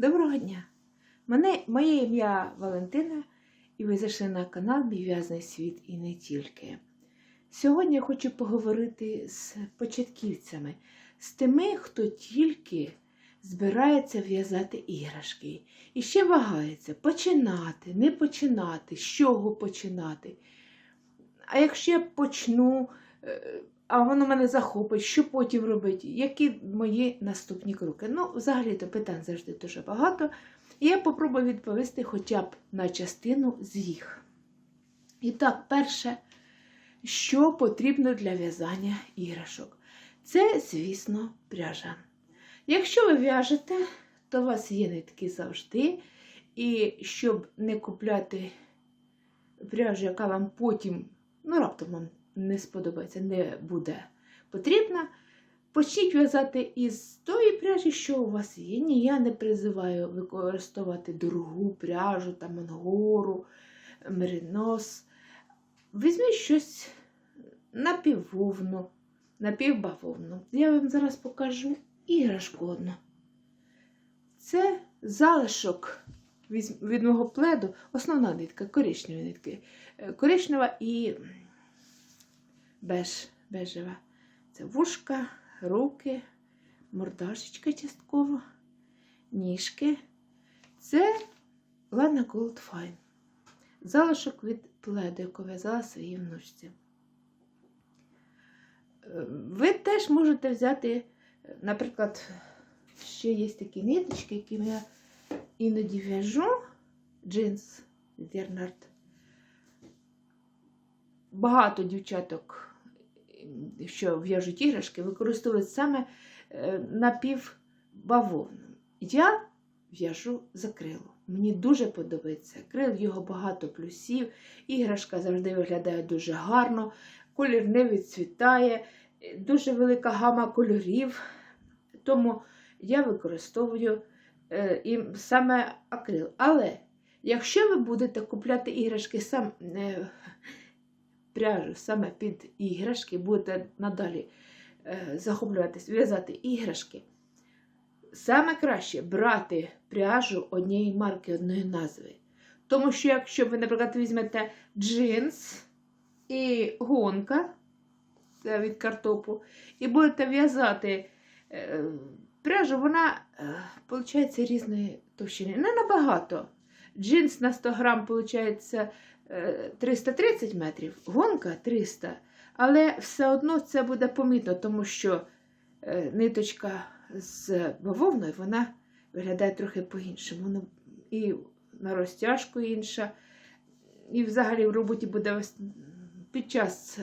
Доброго дня! Мене, моє ім'я Валентина, і ви зайшли на канал Мій світ і не тільки. Сьогодні я хочу поговорити з початківцями, з тими, хто тільки збирається в'язати іграшки. І ще вагається починати, не починати, з чого починати. А якщо я почну, е, а воно мене захопить, що потім робити, які мої наступні кроки? Ну, взагалі-то питань завжди дуже багато. І я попробую відповісти хоча б на частину з їх. І так, перше, що потрібно для в'язання іграшок? Це, звісно, пряжа. Якщо ви в'яжете, то у вас є нитки завжди. І щоб не купляти пряжу, яка вам потім, ну, раптом вам не сподобається, не буде потрібна, почніть в'язати із тої пряжі, що у вас є. Ні, я не призиваю використовувати дорогу пряжу, там ангору, меринос. Візьміть щось напіввовну, напівбавовну. Я вам зараз покажу іграшку одну. Це залишок від, від мого пледу, основна нитка, коричневі нитки. Е, Коричнева і беж, бежева. Це вушка, руки, мордашечка частково, ніжки. Це Lana Gold Fine. Залишок від пледу, яку в'язала своїй внучці. Ви теж можете взяти, наприклад, ще є такі ниточки, які я іноді в'яжу. Джинс від Багато дівчаток, що в'яжуть іграшки, використовують саме е, напівбавовну. Я в'яжу з акрилу. Мені дуже подобається акрил, його багато плюсів. Іграшка завжди виглядає дуже гарно, колір не відцвітає, дуже велика гама кольорів. Тому я використовую е, і саме акрил. Але якщо ви будете купляти іграшки сам, е, пряжу саме під іграшки, будете надалі е, захоплюватись, в'язати іграшки, саме краще брати пряжу однієї марки, одної назви. Тому що, якщо ви, наприклад, візьмете джинс і гонка це від картопу, і будете в'язати е, пряжу, вона виходить різної товщини. Не набагато. Джинс на 100 грам виходить 330 метрів, гонка 300. Але все одно це буде помітно, тому що е, ниточка з бавовною вона виглядає трохи по-іншому. Ну, І на розтяжку інша. І взагалі в роботі буде під час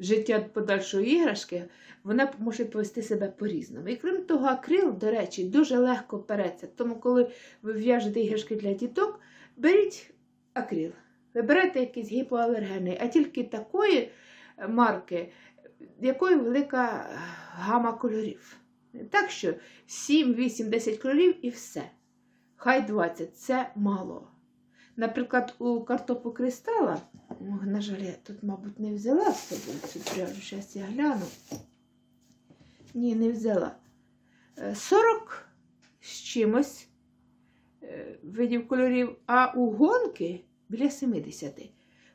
життя подальшої іграшки, вона може повести себе по-різному. І крім того, акрил, до речі, дуже легко переться. Тому, коли ви в'яжете іграшки для діток, беріть акрил. Вибирайте якийсь гіпоалергенний, а тільки такої марки, якої велика гама кольорів. Так що 7, 8, 10 кольорів і все. Хай 20 це мало. Наприклад, у картопу кристала, на жаль, я тут, мабуть, не взяла з собою цю пряжу, зараз я гляну. Ні, не взяла. 40 з чимось е, видів кольорів, а у гонки біля 70.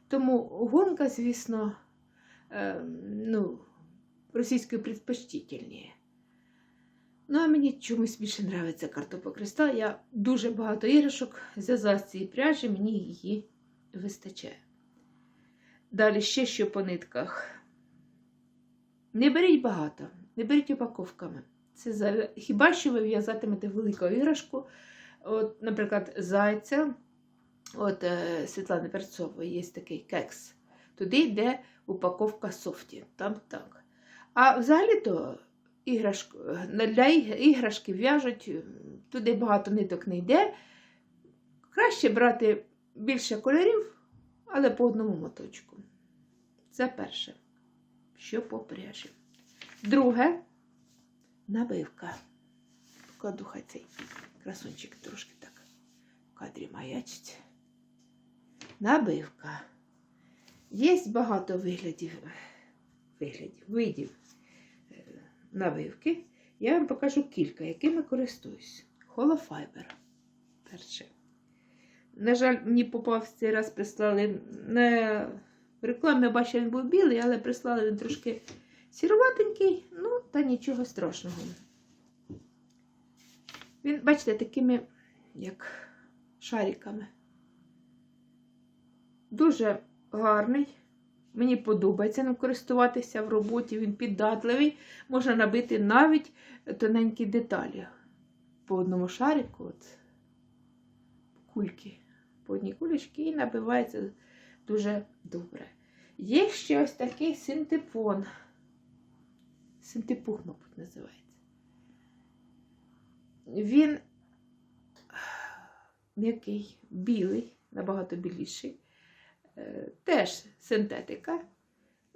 Тому гонка, звісно, е, ну, російською предпочтительніше. Ну, а мені чомусь більше подобається картопокриста. Я дуже багато іграшок зв'язала з цієї пряжі, мені її вистачає. Далі ще що по нитках. Не беріть багато, не беріть упаковками. Це за... Хіба що ви в'язатимете велику іграшку, от, наприклад, зайця. От е, Світлани Перцової є такий кекс. Туди йде упаковка софті. Там так. А взагалі-то іграшку, для іграшки в'яжуть, туди багато ниток не йде. Краще брати більше кольорів, але по одному моточку. Це перше, що по пряжі. Друге набивка. Покладу хай цей красунчик трошки так в кадрі маячить. Набивка. Є багато виглядів, виглядів, видів набивки. Я вам покажу кілька, якими користуюсь. холофайбер. Перше. На жаль, мені попав цей раз прислали не в рекламі я бачила, він був білий, але прислали він трошки сіроватенький, ну, та нічого страшного. Він, бачите, такими, як шариками. Дуже гарний. Мені подобається ним користуватися в роботі, він піддатливий, можна набити навіть тоненькі деталі. По одному шарику, от, кульки, по одній кулечці і набивається дуже добре. Є ще ось такий синтепон. Синтепух, мабуть, називається. Він м'який, білий, набагато біліший. Е, Теж синтетика.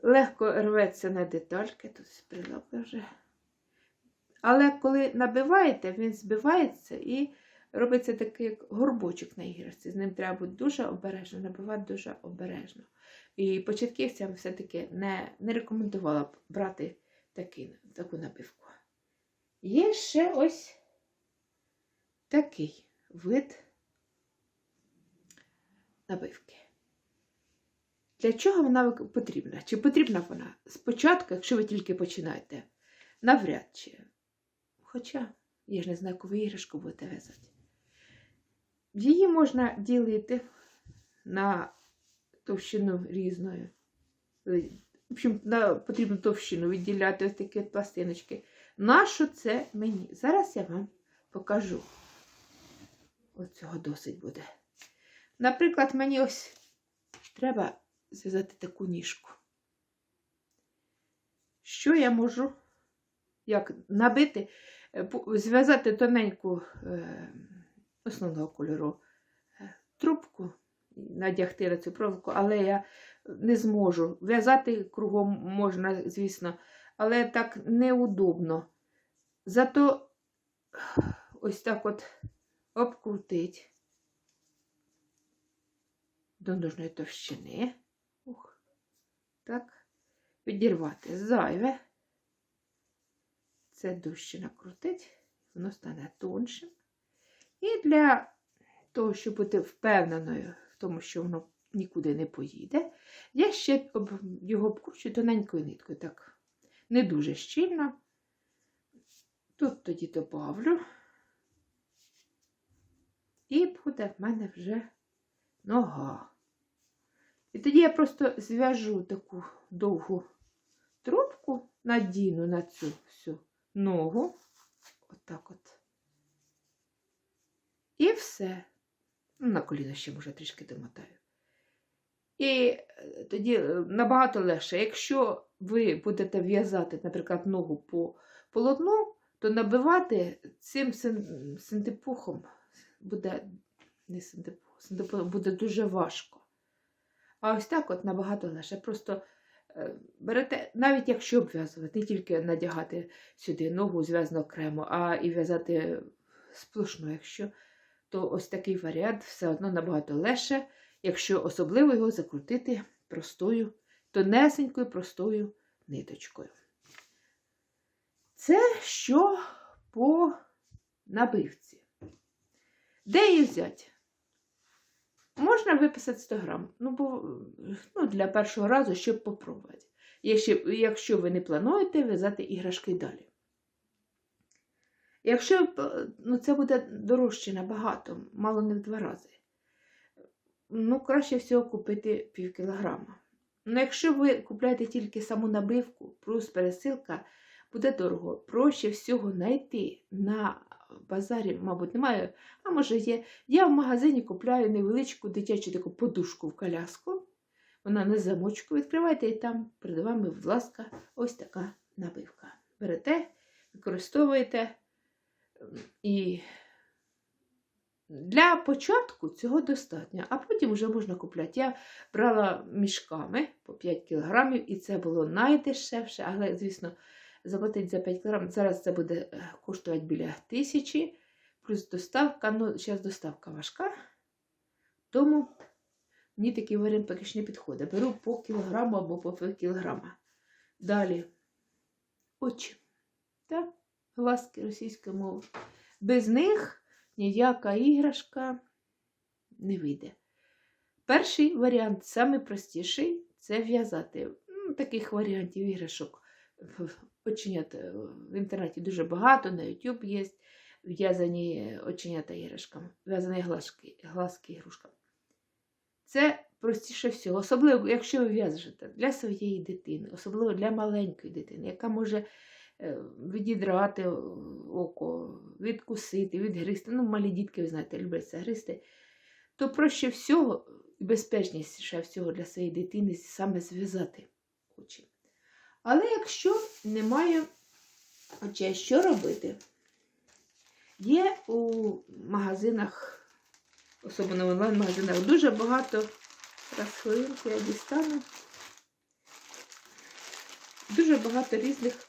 Легко рветься на детальки, тут прилапи вже. Але коли набиваєте, він збивається і робиться такий як горбочок на іграшці. З ним треба бути дуже обережно, набивати дуже обережно. І початківцям все-таки не, не рекомендувала б брати такий, таку набивку. Є ще ось такий вид набивки. Для чого вона потрібна? Чи потрібна вона спочатку, якщо ви тільки починаєте? Навряд чи. Хоча, я ж не знаю, яку іграшку будете в'язати. Її можна ділити на товщину різною. В общем, на потрібну товщину відділяти ось такі от пластиночки. Нащо це мені? Зараз я вам покажу. Ось цього досить буде. Наприклад, мені ось треба зв'язати таку ніжку. Що я можу як набити, е, зв'язати тоненьку е, основного кольору е, трубку, надягти на цю проволоку, але я не зможу. В'язати кругом можна, звісно, але так неудобно. Зато ось так от обкрутить до нужної товщини. Ух, так, відірвати зайве. Це дужче накрутить, воно стане тоншим. І для того, щоб бути впевненою в тому, що воно нікуди не поїде, я ще його обкручу тоненькою ниткою. Так, не дуже щільно. Тут тоді добавлю. І буде в мене вже нога. І тоді я просто зв'яжу таку довгу трубку, надіну на цю всю ногу. Отак от. І все. Ну, На коліно ще, може, трішки домотаю. І е, тоді е, набагато легше. Якщо ви будете в'язати, наприклад, ногу по полотну, то набивати цим син- синтепухом буде не синтепух, буде дуже важко. А ось так от набагато легше. Просто е, берете, навіть якщо обв'язувати, не тільки надягати сюди ногу зв'язано окремо, а і в'язати сплошно, якщо, то ось такий варіант все одно набагато легше, якщо особливо його закрутити простою, тонесенькою простою ниточкою. Це що по набивці. Де її взяти? Можна виписати 100 грам. Ну, бо, ну, для першого разу, щоб попробувати. Якщо, якщо ви не плануєте в'язати іграшки далі. Якщо ну, це буде дорожче набагато, мало не в два рази. Ну, краще всього купити пів кілограма. Ну, якщо ви купляєте тільки саму набивку, плюс пересилка, буде дорого. Проще всього знайти на базарі, мабуть, немає, а може є. Я в магазині купляю невеличку дитячу таку подушку в коляску. Вона на замочку. Відкриваєте і там перед вами, будь ласка, ось така набивка. Берете, використовуєте. І для початку цього достатньо, а потім вже можна купляти. Я брала мішками по 5 кілограмів, і це було найдешевше, але, звісно, заплатити за 5 кг. Зараз це буде е, коштувати біля тисячі, плюс доставка. Ну, зараз доставка важка, тому мені такий варіант поки що не підходить. Беру по кілограму або по пів кілограма. Далі очі. Так? Глазки російської мови. Без них ніяка іграшка не вийде. Перший варіант, самий простіший, це в'язати. Таких варіантів іграшок оченят е, в інтернеті дуже багато, на YouTube є в'язані оченята іграшками, в'язані глазки, глазки ігрушками. Це простіше всього, особливо, якщо ви в'яжете для своєї дитини, особливо для маленької дитини, яка може е, відідрати око, відкусити, відгризти. Ну, малі дітки, ви знаєте, люблять це гризти. То проще всього і безпечніше всього для своєї дитини саме зв'язати очі. Але якщо немає очей, що робити? Є у магазинах, особливо в онлайн-магазинах, дуже багато. Зараз хвилинку я дістану. Дуже багато різних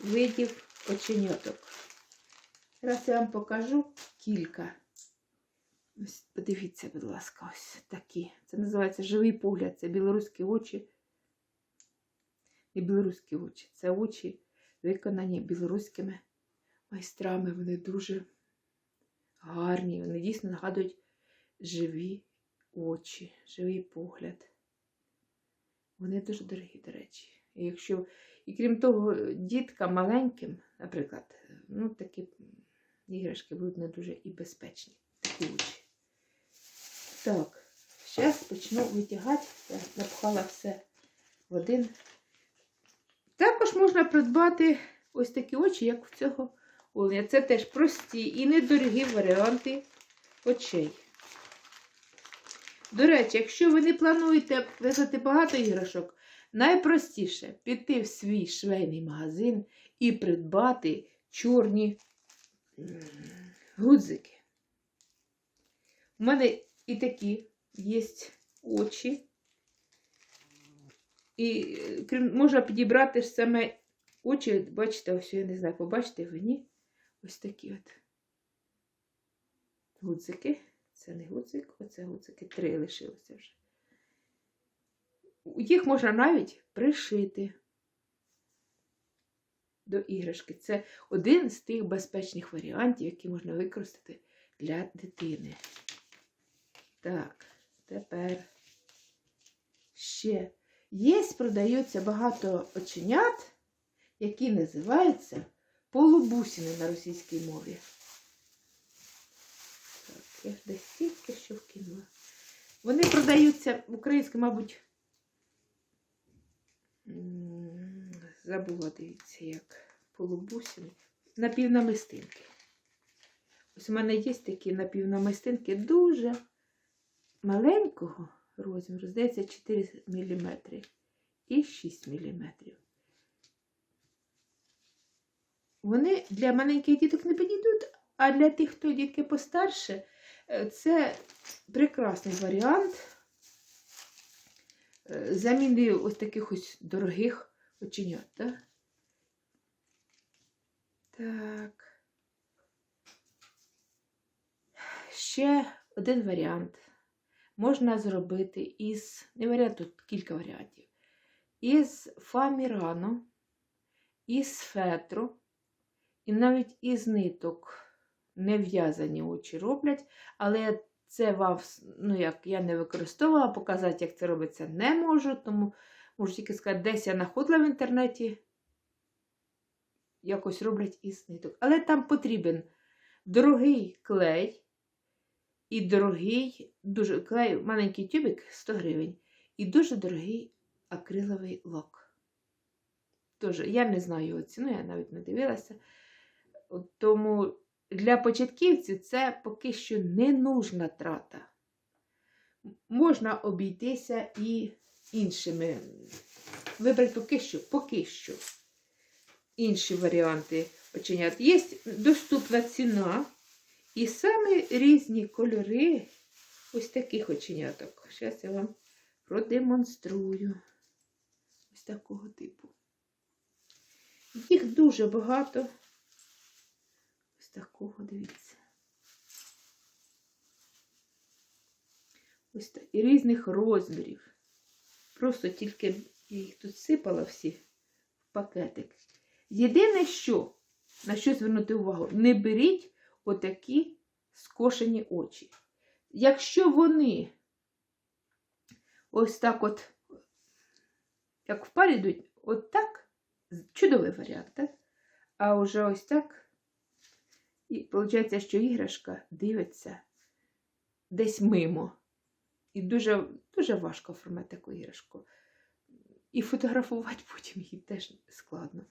видів оченяток. Зараз я вам покажу кілька. Ось подивіться, будь ласка, ось такі. Це називається живий погляд. Це білоруські очі. Не білоруські очі, це очі, виконані білоруськими майстрами. Вони дуже гарні. Вони дійсно нагадують живі очі, живий погляд. Вони дуже дорогі, до речі. І якщо, і крім того, діткам маленьким, наприклад, ну, такі іграшки будуть не дуже і безпечні. Такі очі. Так, зараз почну витягати. Я напхала все в один. Можна придбати ось такі очі, як в цього оленя. Це теж прості і недорогі варіанти очей. До речі, якщо ви не плануєте в'язати багато іграшок, найпростіше піти в свій швейний магазин і придбати чорні гудзики. У мене і такі є очі. І е, можна підібрати ж саме очі, бачите, ось я не знаю, побачите ви ні? Ось такі от гудзики. Це не гудзик, оце гудзики. Три лишилося вже. Їх можна навіть пришити до іграшки. Це один з тих безпечних варіантів, які можна використати для дитини. Так, тепер ще є, продаються багато оченят, які називаються полубусини на російській мові. Так, я ж десь тільки що вкинула. Вони продаються в українській, мабуть, забула, дивіться, як полубусини. Напівнамистинки. Ось у мене є такі напівнамистинки дуже маленького розміру, здається, 4 мм і 6 мм. Вони для маленьких діток не підійдуть, а для тих, хто дітки постарше, е, це прекрасний варіант е, заміни ось таких ось дорогих оченят. Так? так. Ще один варіант. Можна зробити із, не варіант, тут кілька варіантів. Із фамірану, із фетру, і навіть із ниток не в'язані очі роблять, але це вам, ну як я не використовувала, показати, як це робиться, не можу, тому можу тільки сказати, десь я знаходила в інтернеті, якось роблять із ниток. Але там потрібен дорогий клей і дорогий, дуже клей, маленький тюбик 100 гривень, і дуже дорогий акриловий лак. Тоже, я не знаю його ціну, я навіть не дивилася. Тому для початківців це поки що не нужна трата. Можна обійтися і іншими. Вибрати поки що, поки що. Інші варіанти оченят. Є доступна ціна і саме різні кольори ось таких оченяток. Зараз я вам продемонструю. Ось такого типу. Їх дуже багато. Ось такого, дивіться. Ось так. І різних розмірів. Просто тільки я їх тут сипала всі в пакетик. Єдине, що, на що звернути увагу, не беріть отакі скошені очі. Якщо вони ось так от, як в парі йдуть, от так, чудовий варіант, так? А вже ось так. І виходить, що іграшка дивиться десь мимо. І дуже, дуже важко оформити таку іграшку. І фотографувати потім її теж складно.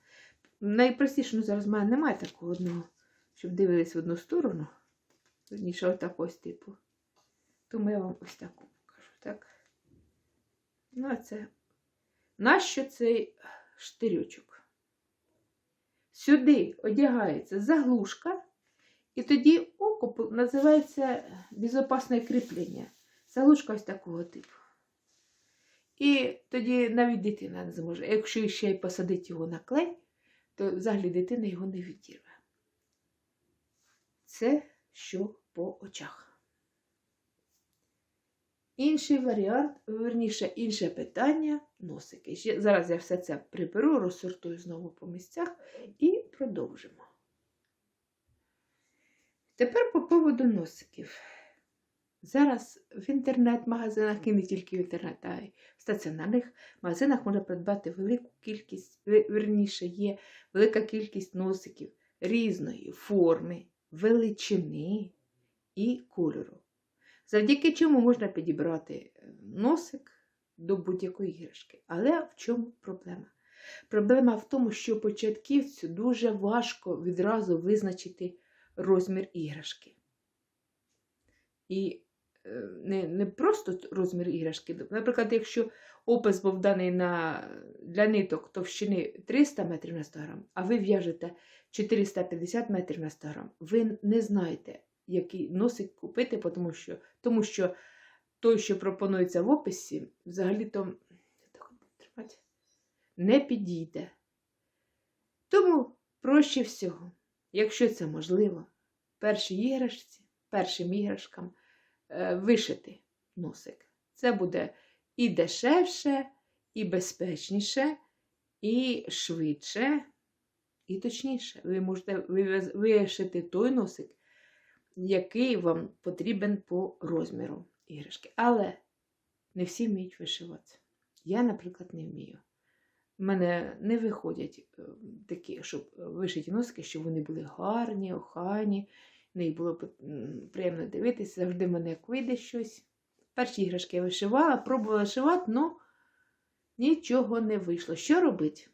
Найпростіше, ну зараз в мене немає такого одного, щоб дивились в одну сторону. Верніше, отак ось типу. Тому я вам ось таку покажу, так? Ну, а це. Нащо цей штирючок? Сюди одягається заглушка, і тоді око називається безпечне кріплення. Заглушка ось такого типу. І тоді навіть дитина не зможе. Якщо ще й посадити його на клей, то взагалі дитина його не відірве. Це що по очах. Інший варіант, верніше, інше питання носики. Зараз я все це приберу, розсортую знову по місцях і продовжимо. Тепер по поводу носиків. Зараз в інтернет-магазинах і не тільки в інтернет, а й в стаціонарних магазинах можна придбати велику кількість, верніше, є велика кількість носиків різної форми, величини і кольору. Завдяки чому можна підібрати носик до будь-якої іграшки. Але в чому проблема? Проблема в тому, що початківцю дуже важко відразу визначити розмір іграшки. І не не просто розмір іграшки. Наприклад, якщо опис був даний на, для ниток товщини 300 метрів на 100 грам, а ви в'яжете 450 метрів на 100 грам, ви не знаєте, який носик купити, тому що, тому що той, що пропонується в описі, взагалі-то не підійде. Тому проще всього, якщо це можливо, першій іграшці, першим іграшкам. Е, вишити носик. Це буде і дешевше, і безпечніше, і швидше, і точніше. Ви можете вишити той носик, який вам потрібен по розміру іграшки. Але не всі вміють вишивати. Я, наприклад, не вмію. У мене не виходять е, такі, щоб вишиті носики, щоб вони були гарні, охайні, неї було приємно дивитися, завжди в мене як вийде щось. Перші іграшки я вишивала, пробувала вишивати, але нічого не вийшло. Що робити?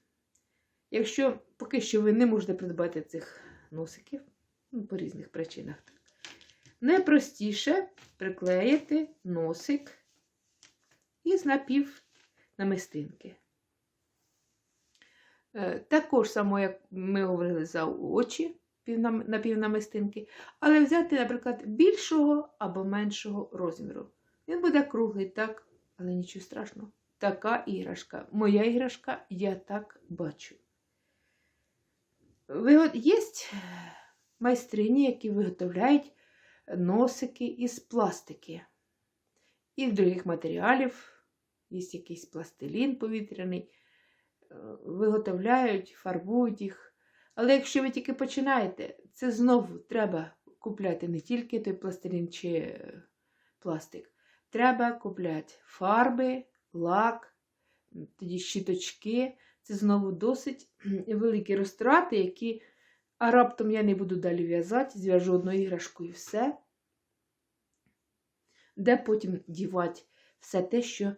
Якщо поки що ви не можете придбати цих носиків, ну, по різних причинах, найпростіше приклеїти носик із напів намистинки. Е, також само, як ми говорили за очі, напівнамистинки, але взяти, наприклад, більшого або меншого розміру. Він буде круглий, так, але нічого страшного. Така іграшка. Моя іграшка, я так бачу. Є майстрині, які виготовляють носики із пластики. І других матеріалів, є якийсь пластилін повітряний, виготовляють, фарбують їх. Але якщо ви тільки починаєте, це знову треба купляти не тільки той пластилін чи пластик. Треба купляти фарби, лак, тоді щіточки. Це знову досить великі розтрати, які а раптом я не буду далі в'язати, зв'яжу одною іграшкою і все. Де потім дівати все те, що е,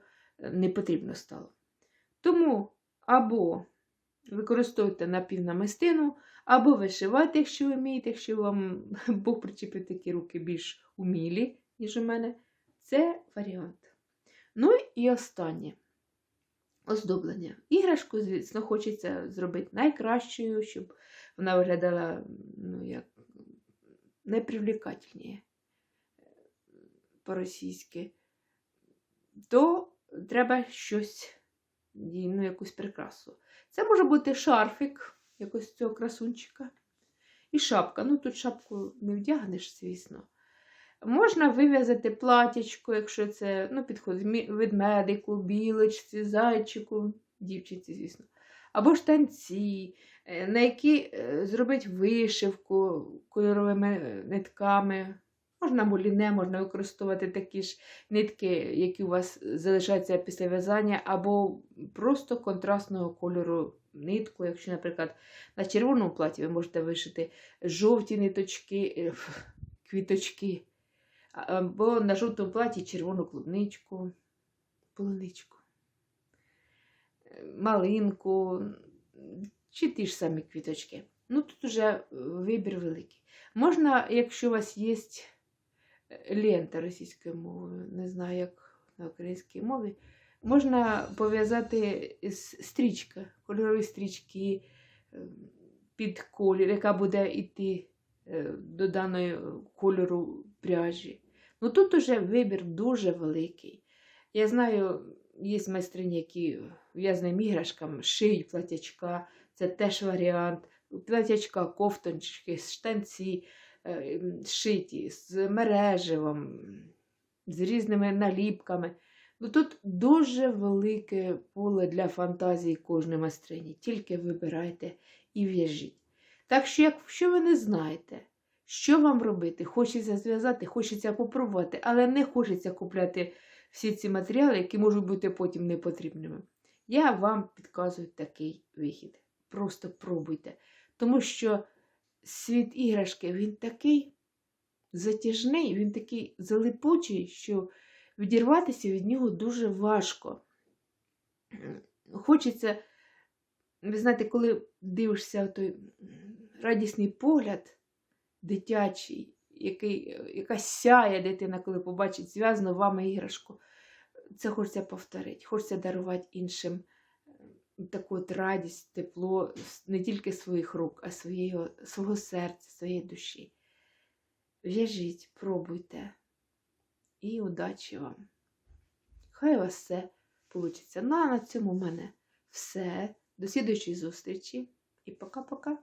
не потрібно стало. Тому або використовуйте напівнамистину, або вишивайте, якщо ви вмієте, якщо вам Бог причепить такі руки більш умілі, ніж у мене. Це варіант. Ну і останнє оздоблення. Іграшку, звісно, хочеться зробити найкращою, щоб вона виглядала ну, як найпривлекательніше по-російськи, то треба щось, ну, якусь прикрасу. Це може бути шарфік якось цього красунчика. І шапка. Ну, тут шапку не вдягнеш, звісно. Можна вив'язати платячко, якщо це ну, підходить ведмедику, білочці, зайчику, дівчинці, звісно. Або штанці, е, на які е, зробити вишивку кольоровими нитками, Можна моліне, можна використовувати такі ж нитки, які у вас залишаються після в'язання, або просто контрастного кольору нитку. Якщо, наприклад, на червоному платі ви можете вишити жовті ниточки, е, квіточки, або на жовтому платі червону клубничку, полуничку, е, малинку, чи ті ж самі квіточки. Ну, тут вже е, вибір великий. Можна, якщо у вас є лента російською мовою, не знаю, як на українській мові, можна пов'язати стрічка, кольорові стрічки е, під колір, яка буде йти е, до даної кольору пряжі. Ну тут уже вибір дуже великий. Я знаю, є майстрині, які в'язним іграшкам шиють платячка, це теж варіант. Платячка, кофтончики, штанці е, шиті з мереживом, з різними наліпками. Ну, тут дуже велике поле для фантазії кожної майстрині. Тільки вибирайте і в'яжіть. Так що, якщо ви не знаєте, що вам робити, хочеться зв'язати, хочеться попробувати, але не хочеться купляти всі ці матеріали, які можуть бути потім непотрібними. Я вам підказую такий вихід. Просто пробуйте. Тому що світ іграшки він такий затяжний, він такий залипучий, що відірватися від нього дуже важко. Хочеться, ви знаєте, коли дивишся той радісний погляд дитячий, який, яка сяє дитина, коли побачить зв'язану вами іграшку, це хочеться повторити, хочеться дарувати іншим таку от радість, тепло не тільки своїх рук, а своєї, свого серця, своєї душі. В'яжіть, пробуйте і удачі вам. Хай у вас все вийде. Ну а на цьому в мене все. До слідуючої зустрічі і пока-пока.